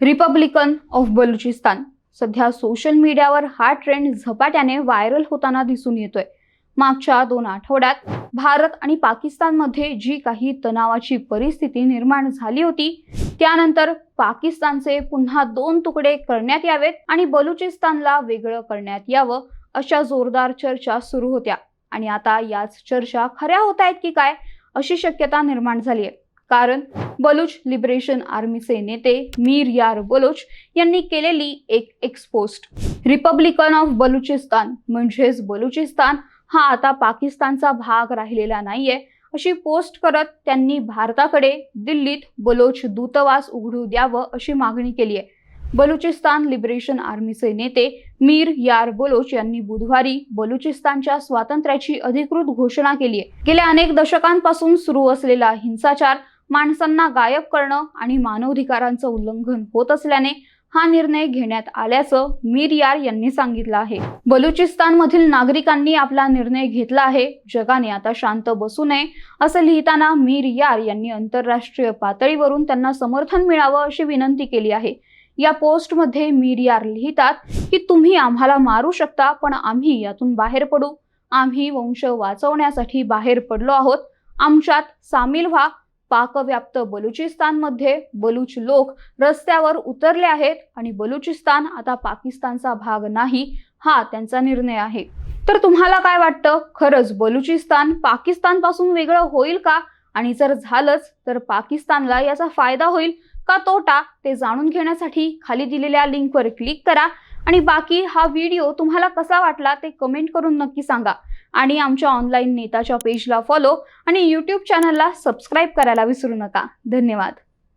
Republican of Balochistan. सध्या social मीडियावर हा ट्रेंड झपाट्याने व्हायरल होताना दिसून येतोय. मागच्या दोन आठवड्यात भारत आणि पाकिस्तानमध्ये जी काही तणावाची परिस्थिती निर्माण झाली होती त्यानंतर पाकिस्तानचे पुन्हा दोन तुकडे करण्यात यावेत आणि बलुचिस्तानला वेगळं करण्यात यावं अशा जोरदार चर्चा सुरू होत्या. आणि आता याच चर्चा खऱ्या होत आहेत की काय अशी शक्यता निर्माण झाली आहे कारण बलूच लिबरेशन आर्मीचे नेते मीर यार बलोच यांनी केलेली एक एक्सपोस्ट रिपब्लिकन ऑफ बलुचिस्तान म्हणजेच बलुचिस्तान हा आता पाकिस्तानचा भाग राहिलेला नाहीये. अशी पोस्ट करत त्यांनी भारताकडे दिल्लीत बलोच दूतावास उघडू द्यावं अशी मागणी केली आहे. बलुचिस्तान लिबरेशन आर्मीचे नेते मीर यार बलोच यांनी बुधवारी बलुचिस्तानच्या स्वातंत्र्याची अधिकृत घोषणा केली आहे. गेल्या अनेक दशकांपासून सुरू असलेला हिंसाचार माणसांना गायब करणं आणि मानवाधिकारांचं उल्लंघन होत असल्याने हा निर्णय घेण्यात आल्याचं मीर यार यांनी सांगितलं आहे. बलुचिस्तानमधील नागरिकांनी आपला निर्णय घेतला आहे. जगाने आता शांत बसू नये असं लिहिताना मीर यार यांनी आंतरराष्ट्रीय पातळीवरून त्यांना समर्थन मिळावं अशी विनंती केली आहे. या पोस्टमध्ये मीर यार लिहितात की तुम्ही आम्हाला मारू शकता पण आम्ही यातून बाहेर पडू. आम्ही वंश वाचवण्यासाठी बाहेर पडलो आहोत. आमच्यात सामील व्हा पाकव्याप्त बलुचिस्तानमध्ये बलूच लोक रस्त्यावर उतरले आहेत आणि बलुचिस्तान आता पाकिस्तानचा भाग नाही हा त्यांचा निर्णय आहे. तर तुम्हाला काय वाटतं? खरंच बलुचिस्तान पाकिस्तानपासून वेगळं होईल का? आणि जर झालंच तर पाकिस्तानला याचा फायदा होईल का तोटा? ते जाणून घेण्यासाठी खाली दिलेल्या लिंकवर क्लिक करा. आणि बाकी हा व्हिडिओ तुम्हाला कसा वाटला ते कमेंट करून नक्की सांगा. आणि आमच्या ऑनलाईन नेताच्या पेजला फॉलो आणि यूट्यूब चॅनलला सबस्क्राईब करायला विसरू नका. धन्यवाद.